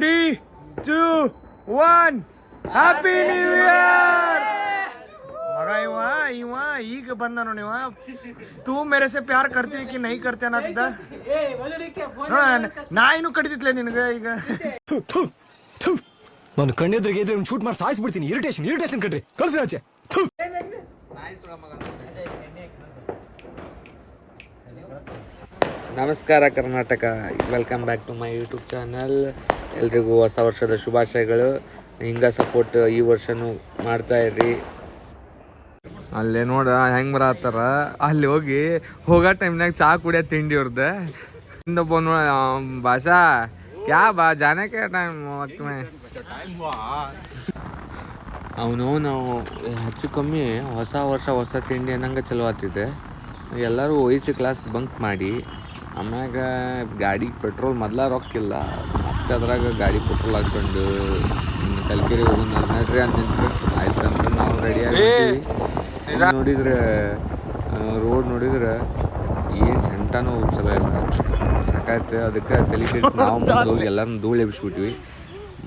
Three two one happy new year ಮಗ ಇವ ಇವ ಈಗ ಬಂದ ನೋಡಿ ಇವ ತೂ ಮೇರೆ ಸೆ ಪ್ಯಾರ್ ಕರ್ತೀವಿ ಕಿ ನೈ ಕರ್ತೆ ಅನ್ನತ್ತಿದ್ದ? ನೋಡ ನಾಯಿನೂ ಕಡಿದಿತ್ಲೆ ನಿನಗೆ ಈಗ? ನಾನು ಕಣ್ಣೆದ್ರಿಗೆ ಇದ್ರೆ ಶೂಟ್ ಮಾಡಿ ಸಾಯಿಸ್ಬಿಡ್ತೀನಿ ಇರಿಟೇಷನ್ ಇರಿಟೇಷನ್ ಕಟ್ರಿ ಕಳ್ಸಿ ಆಚೆ. ನಮಸ್ಕಾರ Karnataka. Welcome back to my YouTube channel ಎಲ್ರಿಗೂ ಹೊಸ ವರ್ಷದ ಶುಭಾಶಯಗಳು. ಹಿಂಗ ಸಪೋರ್ಟ್ ಈ ವರ್ಷನೂ ಮಾಡ್ತಾ ಇರ್ರಿ. ಅಲ್ಲೇ ನೋಡ ಹೆಂಗ್ ಬರತ್ತಾರ? ಅಲ್ಲಿ ಹೋಗಿ ಹೋಗೋ ಟೈಮ್ನಾಗ ಚಹಾ ಕುಡಿಯೋ ತಿಂಡಿ ಅವ್ರದ್ದು ಇನ್ನೊಬ್ಬ ನೋಡ ಭಾಷಾ ಕ್ಯಾ ಬಾ? ಜಾನಕ್ಕೆ ಟೈಮ್ ಅವನು ನಾವು ಹೆಚ್ಚು ಕಮ್ಮಿ ಹೊಸ ವರ್ಷ ಹೊಸ ತಿಂಡಿ ಅನ್ನಂಗೆ ಚಲೋ ಆಗ್ತಿದೆ. ಎಲ್ಲರೂ ವಯಸ್ಸು ಕ್ಲಾಸ್ ಬಂಕ್ ಮಾಡಿ ಆಮ್ಯಾಗ ಗಾಡಿಗೆ ಪೆಟ್ರೋಲ್ ಮೊದ್ಲ ರೊಕ್ಕಿಲ್ಲ ಮತ್ತೆ ಅದ್ರಾಗ ಗಾಡಿ ಪೆಟ್ರೋಲ್ ಹಾಕೊಂಡು ಕಲ್ಕೆರೆ ಹೋಗೋಣ ನಡ್ರಿ ಅಂತ ನಿಂತ್ರು. ಆಯ್ತು ಅಂತ ನಾವು ರೆಡಿ ಆಗಿರ್ತೀವಿ ನೋಡಿದ್ರೆ ರೋಡ್ ನೋಡಿದ್ರೆ ಏನು ಸೆಂಟಾನು ಚಲೋ ಇಲ್ಲ. ಸಾಕಾಯ್ತು ಅದಕ್ಕೆ ತಲೆ ನಾವು ಹೋಗಿ ಎಲ್ಲರೂ ಧೂಳು ಎಬ್ಬಿಸ್ಬಿಟ್ವಿ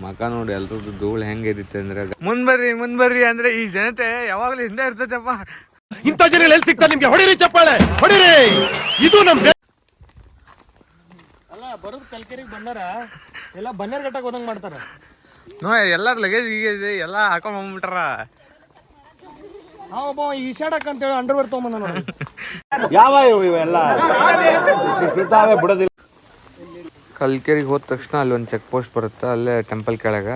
ಮಕ ನೋಡಿ ಎಲ್ರದ್ದು ಧೂಳು ಹೆಂಗೆ ಇರುತ್ತೆ ಅಂದ್ರೆ ಮುಂದ್ ಬರ್ರಿ ಮುಂದ್ ಬರ್ರಿ ಅಂದ್ರೆ ಈ ಜನತೆ ಯಾವಾಗಲೂ ಹಿಂದೆ ಇರ್ತೈತಪ್ಪ. ಇಂಥ ಜನ ಎಲ್ಲಿ ಸಿಗ್ತಾರೆ ನಿಮ್ಗೆ? ಹೊಡಿರಿ ಚಪ್ಪಾಳೆ ಹೊಡಿರಿ. ಇದು ನಮ್ ಅಲ್ಲ ಬರೋದು ಕಲ್ಕೆರಿಗೆ ಬಂದಾರ. ಎಲ್ಲ ಬನ್ನೇರ್ ಗಟ್ಟಕ್ಕೆ ಹೋದಂಗ್ ಮಾಡ್ತಾರ. ನೋ ಎಲ್ಲಾರ ಲಗೇಜ್ ಗೀಗೇಜ್ ಎಲ್ಲ ಹಾಕೊಂಡ್ ಬಂದ್ಬಿಟ್ಟಾರ. ಆ ಒಬ್ಬ ಈ ಹೇಳಿ ಅಂತೇಳಿ ಅಂಡರ್ವೇರ್ ತೊಗೊಂಬಂದ ನೋಡಿ. ಯಾವ ಇವೆಲ್ಲ? ಬಿಡ್ತಾವೆ ಬಿಡೋದಿಲ್ಲ. ಕಲ್ಕೆರಿಗೆ ಹೋದ ತಕ್ಷಣ ಅಲ್ಲಿ ಒಂದು ಚೆಕ್ ಪೋಸ್ಟ್ ಬರುತ್ತೆ ಅಲ್ಲೇ ಟೆಂಪಲ್ ಕೆಳಗೆ.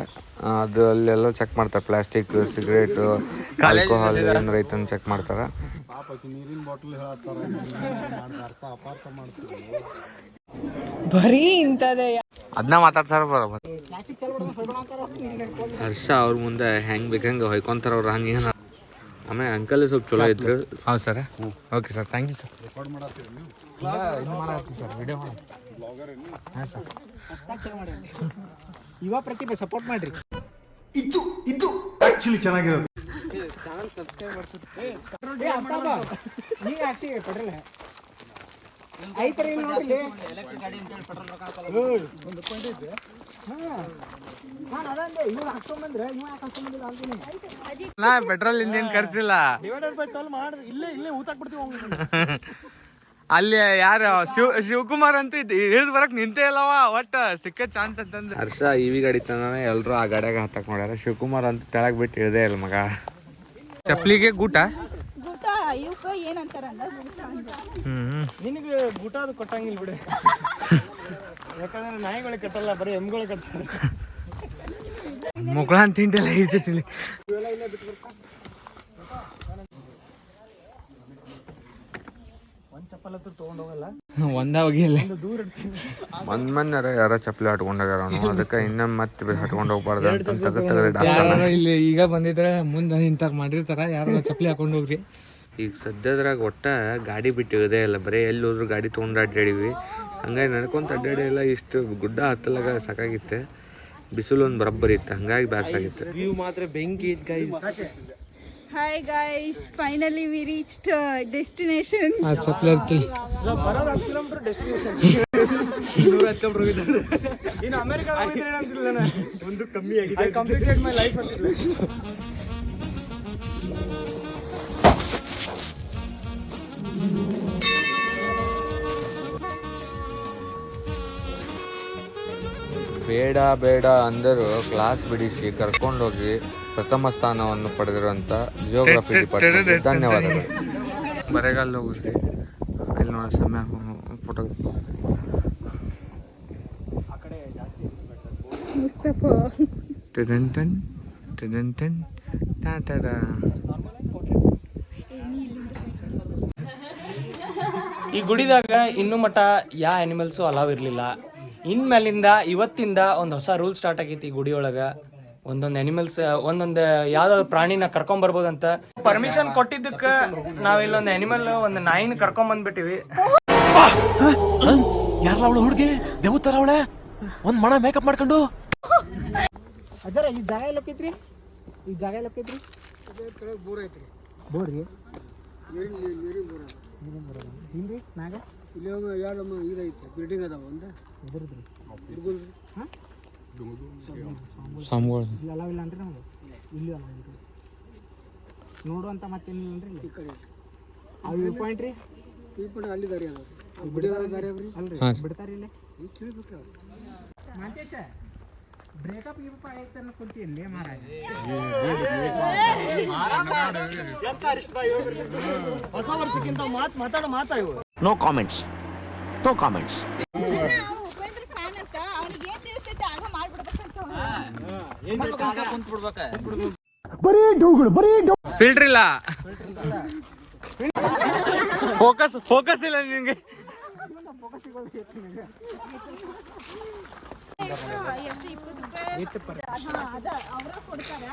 ಅದು ಅಲ್ಲೆಲ್ಲ ಚೆಕ್ ಮಾಡ್ತಾರೆ. ಪ್ಲಾಸ್ಟಿಕ್ ಸಿಗರೇಟ್ ಆಲ್ಕೋಹಾಲ್ ಏನಾರ ಐತೆ ಅಂತ ಚೆಕ್ ಮಾಡ್ತಾರೆ. ಬರೀ ಇಂಥದೇ ಅದನ್ನ ಮಾತಾಡ್ತಾರ ಬರೋಬ್ಬರ ಹರ್ಷ ಅವ್ರ ಮುಂದೆ ಹೆಂಗ್ ಬೇಕಂಗೆ ಹೊಯ್ಕೊಂತಾರ ಅವ್ರು ಹಂಗೆ ಏನ ಆಮೇಲೆ ಅಂಕಲ್ ಸ್ವಲ್ಪ ಚಲೋ ಇದ್ರು. ಹೌದು sir. Okay sir. Thank you sir ಯುವ ಪ್ರತಿಭೆ ಸಪೋರ್ಟ್ ಮಾಡ್ರಿ. ಇದು ಇದು ಆಕ್ಚುಲಿ ಚೆನ್ನಾಗಿರೋದು. ನೀ ಪೆಟ್ರೋಲ್ ಇಂಜಿನ್ ಖರ್ಚಿಲ್ಲ. ಡಿವೈಡೆಡ್ ಬೈ ಟ್ವೆಲ್ ಮಾಡಿ ಇಲ್ಲೇ ಇಲ್ಲೇ ಊತಾಕ್ಬಿಡ್ತೀವಿ ಅಲ್ಲಿ ಯಾರು ಶಿವ್ ಶಿವಕುಮಾರ್ ಅಂತ ಹಿಡಿದು ಬರಕ್ ನಿಂತೇ ಇಲ್ಲವ ಒಟ್ಟ ಸಿಕ್ಕ ಚಾನ್ಸ್ ಅಂತಂದ್ರೆ ಹರ್ಷ ಇವಿ ವಿ ಗಾಡಿ ತಂದಾನೆ ಎಲ್ಲರೂ ಆ ಗಾಡಿಯಾಗ ಹತ್ತಕ್ ಮಾಡ್ಯಾರ ಶಿವಕುಮಾರ್ ಅಂತ ತೆಳಗ್ ಬಿಟ್ಟು ಇಳ್ದೇ ಇಲ್ಲ ಮಗ. ಚಪ್ಲಿಗೆ ಗೂಟ? ನಿನಗೆ ಗೂಟ ಅದು ಕೊಟ್ಟಂಗಿಲ್ಲ ಬಿಡು. ಯಾಕಂದ್ರೆ ನಾಯಿಗಳಿಗೆ ಕಟ್ಟಲ್ಲ ಬರೀ ಎಮ್ಗಳು ಕಟ್ತಾರೆ ಮುಗಳನ್ ತಿಂಡಿ ಎಲ್ಲ ಇರ್ತೈತಿ ಇಲ್ಲಿ ಒಂದ್ ಚಪ್ಪಲ್ ಹತ್ರ ತೊಗೊಂಡ್ ಹೋಗಲ್ಲ. ಒಂದ ಹೋಗಿಲ್ಲ. ಒಂದ್ ಮನ್ಯಾರ ಯಾರ ಚಪ್ಪಲಿ ಹಟ್ಕೊಂಡಾಗ್ಯಾರ ಅವನು. ಅದಕ್ಕೆ ಇನ್ನ ಮತ್ತೆ ಹಟ್ಕೊಂಡು ಹೋಗ್ಬಾರ್ದು ಅಂತ ತೆಗ್ದು ತೆಗ್ದು ಡಾಕ್ಟರ್ ಯಾರು ಇಲ್ಲಿ ಈಗ ಬಂದಿದ್ರೆ ಮುಂದೆ ಇಂತಾಗ ಮಾಡಿರ್ತಾರ. ಯಾರು ಚಪ್ಪಲಿ ಹಾಕೊಂಡು ಹೋಗ್ರಿ. ಈಗ ಸದ್ಯದ್ರಾಗ ಒಟ್ಟ ಗಾಡಿ ಬಿಟ್ಟು ಇಳದೇ ಇಲ್ಲ. ಬರೀ ಎಲ್ಲಿ ಹೋದ್ರು ಗಾಡಿ ತೊಗೊಂಡು ಅಡ್ಡಾಡಿವಿ ಹಂಗಾಗಿ ನಡ್ಕೊಂತ ಅಡ್ಡಾಡಿ ಎಲ್ಲ ಇಷ್ಟು ಗುಡ್ಡ ಹತ್ತಲಾಗ ಸಾಕಾಗಿತ್ತೆ. ಬಿಸಿಲು ಒಂದು ಬರಬ್ಬರಿ ಇತ್ತು. ಹಂಗಾಗಿ ಬೇಸರ ಆಗಿತ್ತು hi guys finally we reached destination ಆ ಚಪ್ಲಿ ಇರ್ತಿಲ್ಲ ಬರೋದು ಹತ್ತು ಕಿಲೋಮೀಟರ್ ಡೆಸ್ಟಿನೇಷನ್ ಇನ್ನು ಅಮೆರಿಕ ಒಂದು ಕಮ್ಮಿ ಆಗಿದೆ. ಐ ಕಂಪ್ಲೀಟೆಡ್ ಮೈ ಲೈಫ್ ಅಂತಿಲ್ಲ ಬೇಡ ಬೇಡ ಅಂದರೂ ಕ್ಲಾಸ್ ಬಿಡಿಸಿ ಕರ್ಕೊಂಡೋಗಿ ಪ್ರಥಮ ಸ್ಥಾನವನ್ನು ಪಡೆದಿರುವಂಥ ಜಿಯೋಗ್ರಫಿ ಡಿಪಾರ್ಟ್ಮೆಂಟ್ ಧನ್ಯವಾದಗಳು. ಬರೆಗಾಲ ಹೋಗ್ರಿ ಇಲ್ಲಿ ನೋಡಿ ಸಮಯ ಫೋಟೋ ಮುಸ್ತಫಾ. ಈ ಗುಡಿದಾಗ ಇನ್ನೂ ಮಟ ಯಾ ಅನಿಮಲ್ಸು ಅಲಾವ್ ಇರಲಿಲ್ಲ. ಇನ್ಮೇಲಿಂದ ಇವತ್ತಿಂದ ಒಂದು ಹೊಸ ರೂಲ್ ಸ್ಟಾರ್ಟ್ ಆಗೈತಿ ಈ ಗುಡಿ ಒಳಗೆ ಒಂದೊಂದು ಅನಿಮಲ್ಸ್ ಒಂದೊಂದು ಯಾವ್ದಾದ್ರು ಪ್ರಾಣಿನ ಕರ್ಕೊಂಬರ್ಬೋದಂತ ಪರ್ಮಿಷನ್ ಕೊಟ್ಟಿದ್ದಕ್ಕೆ ನಾವ್ ಇಲ್ಲೊಂದು ಅನಿಮಲ್ ಒಂದು ನಾಯಿನ ಕರ್ಕೊಂಬಂದ್ಬಿಟ್ಟಿವಿ ಯಾರಲ್ಲ ಅವಳು ಹುಡುಗಿ? ದೇವತರ ಅವಳ? ಒಂದ್ ಮಣ ಮೇಕಪ್ ಮಾಡ್ಕೊಂಡು. ಅದರ ಈ ಜಾಗ ಎಲ್ಲ ಈ ಜಾಗ ಎಲ್ಲ ಬೋರ್ ಐತ್ರಿ. ಬೋರ್ ರೀ ಹಿಂಗ್ರಿ ಮ್ಯಾಗ? ಇಲ್ಲಿ ಹೋಗಿ ಎರಡು ಇದೈತೆ ಬಿಲ್ಡಿಂಗ್ ಅದಾವ ಒಂದು? ಹುಡುಗರು ಹಾಂ? ಇಲ್ಲ ಅಂದ್ರೆ ನಮ್ಗೆ ಇಲ್ಲಿ. ಮತ್ತೇನಿಲ್ಲ ಈ ಕಡೆ ಆ ವ್ಯೂ ಪಾಯಿಂಟ್ ರೀ? ಅಲ್ಲಿ ದಾರಿ ಅಲ್ರಿ ಬಿಡ್ತಾರ ಇಲ್ಲಿ. ಮಾಂತೇಶ ಬ್ರೇಕಪ್ ಗಿಪ್ ಆಯ್ತು ಅನ್ನೋ ಕುಂತಿ ಇಲ್ಲಿ ಮಾರಾಯ. ಹೊಸ ವರ್ಷಕ್ಕಿಂತ ಮಾತು ಮಾತಾಡೋ ಮಾತಾ ಇವು ನೋ ಕಾಮೆಂಟ್ಸ್ ನೋ ಕಾಮೆಂಟ್ಸ್ ಬರೀ ಉಪೇಂದ್ರ ಬರೀ ಅಂತ ಅವ್ನಿಗೆ ಏನ್ ತಿಳಿಸ್ತೈತೆ ಹಂಗ ಮಾಡ್ಬಿಡ್ಬೇಕಂತ ಫಿಲ್ಟರ್ ಇಲ್ಲ ಫೋಕಸ್ ಫೋಕಸ್ ಇಲ್ಲ ನಿನಗೆ ಉದ್ಯಮಿಗಳು. ಹ್ಮ್ ರೂಪಾಯಿ ಹಾ, ಅದ ಅವ್ರ ಕೊಡ್ತಾರ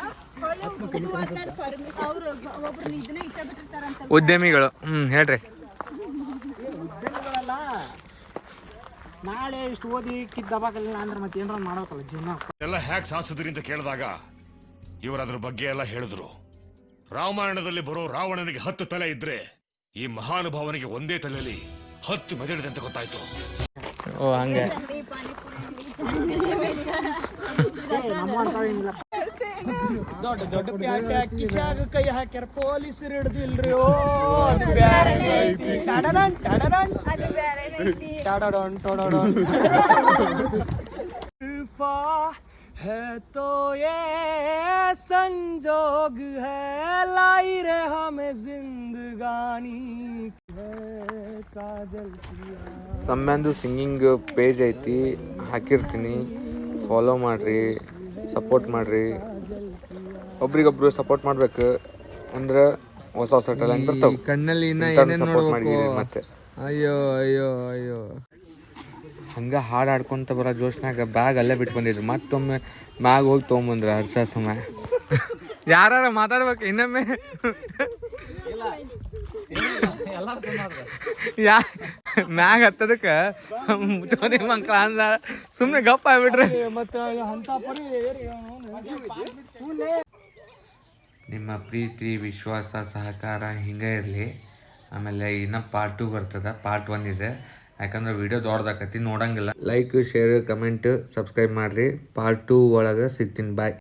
ಹೊಳ್ಳಿ ಹುಡುಗ್ರು ಅದ್ಮೇಲೆ permit- ಅವ್ರು ಒಬ್ರು ಇದನ್ನ ಇಟ್ಟ ಬಿಟ್ಟಿರ್ತಾರಂತ ಉದ್ಯಮಿಗಳು ಹ್ಮ್ ಹೇಳ್ರಿ ಉದ್ಯಮಿಗಳೆಲ್ಲ ನಾಳೆ ಇಷ್ಟು ಓದಿ ಕಿದ್ದಬಾಗಲಿಲ್ಲ ಅಂದ್ರೆ ಮತ್ತೆ ಏನಾರ ಮಾಡಬೇಕಲ್ಲ ಜೀವನ? ಎಲ್ಲ ಹ್ಯಾಕ್ ಸಾಸಿದ್ರಿ ಅಂತ ಕೇಳಿದಾಗ ಇವರು ಅದ್ರ ಬಗ್ಗೆ ಎಲ್ಲ ಹೇಳಿದ್ರು. ರಾಮಾಯಣದಲ್ಲಿ ಬರೋ ರಾವಣನಿಗೆ ಹತ್ತು ತಲೆ ಇದ್ರೆ ಈ ಮಹಾನುಭಾವನಿಗೆ ಒಂದೇ ತಲೆಯಲ್ಲಿ ಹತ್ತು ಮೆದಳಿದೆ ಅಂತ ಗೊತ್ತಾಯ್ತು. ಓ ಹಂಗೆ. ದೊಡ್ಡ ದೊಡ್ಡ ಪ್ಯಾಟೆ ಕಿಶಾಗ ಕೈ ಹಾಕ್ಯಾರ ಪೊಲೀಸರು ಹಿಡ್ದಿಲ್ರಿ ಓ ಅದು ಬ್ಯಾರೆ ಐತಿ ಟಡಡನ್ ಟಡಡನ್ ಟಡಡನ್ ಟಡಡನ್ इल्फा है तो ये संजोग है लाई रे हमें जिंदगानी है काजल ಸಮ್ಯಾಂದು ಸಿಂಗಿಂಗ್ ಪೇಜ್ ಐತಿ ಹಾಕಿರ್ತೀನಿ ಫಾಲೋ ಮಾಡ್ರಿ ಸಪೋರ್ಟ್ ಮಾಡ್ರಿ ಒಬ್ರಿಗೊಬ್ರು ಸಪೋರ್ಟ್ ಮಾಡ್ಬೇಕು ಅಂದ್ರೆ ಹೊಸ ಹೊಸ ಟ್ಯಾಲೆಂಟ್ ಬರ್ತಾವ. ಕಣ್ಣಲ್ಲಿ ಸಪೋರ್ಟ್ ಮಾಡಿದೀನಿ ಮತ್ತೆ. ಅಯ್ಯೋ ಅಯ್ಯೋ ಅಯ್ಯೋ. ಹಂಗ ಹಾಡು ಆಡ್ಕೊಂತ ಬರೋ ಜೋಶ್ನಾಗ ಬ್ಯಾಗ್ ಅಲ್ಲೇ ಬಿಟ್ಟು ಬಂದಿದ್ರು. ಮತ್ತೊಮ್ಮೆ ಮ್ಯಾಗ ಹೋಗಿ ತೊಗೊಂಬಂದ್ರ ಹರ್ಷ ಸಮಯ ಯಾರ ಮಾತಾಡ್ಬೇಕು? ಇನ್ನೊಮ್ಮೆ? ಯಾ ಮ್ಯಾಗ ಹತ್ತದಕ್ಕೆ ಮುಚ್ಚೋದಿ ಮಕ್ಕಳ ಅಂದ ಸುಮ್ಮನೆ ಗಪ್ಪ ಆಗ್ಬಿಟ್ರೆ. ಮತ್ತೆ ನಿಮ್ಮ ಪ್ರೀತಿ, ವಿಶ್ವಾಸ, ಸಹಕಾರ ಹಿಂಗೆ ಇರಲಿ. ಆಮೇಲೆ ಇನ್ನು ಪಾರ್ಟ್ ಟು ಬರ್ತದೆ. ಪಾರ್ಟ್ ಒನ್ ಇದೆ. ಯಾಕಂದ್ರೆ ವಿಡಿಯೋ ದೊಡ್ಡದಾಕತಿ, ನೋಡಂಗಿಲ್ಲ. ಲೈಕ್ ಶೇರ್ ಕಮೆಂಟ್ ಸಬ್ಸ್ಕ್ರೈಬ್ ಮಾಡಿರಿ. ಪಾರ್ಟ್ ಟೂ ಒಳಗೆ ಸಿಗ್ತೀನಿ. ಬಾಯ್